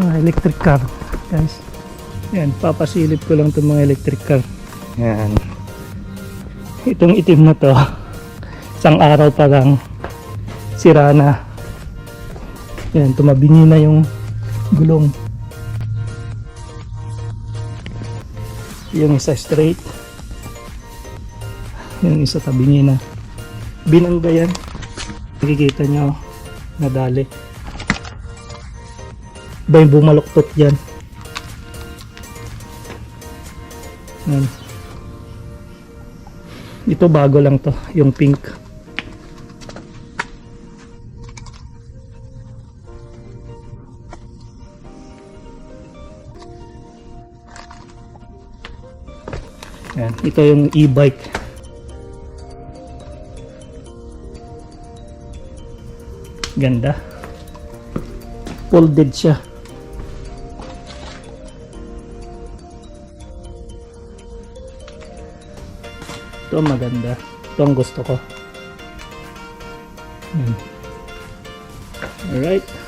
mga electric car. Guys yan papasilip ko lang itong mga electric car. Yan. Itong itim na to isang araw pa lang sira na. Yan tumabingi na yung gulong. Yung isa straight. Yung isa tabingi na. Binangga yan. Nakikita nyo nadali ba yung bumaluktot dyan? Yan. Ito bago lang to yung pink. Yan. Ito yung e-bike. Ganda. Folded siya ito maganda. Ito ang gusto ko. Yan. alright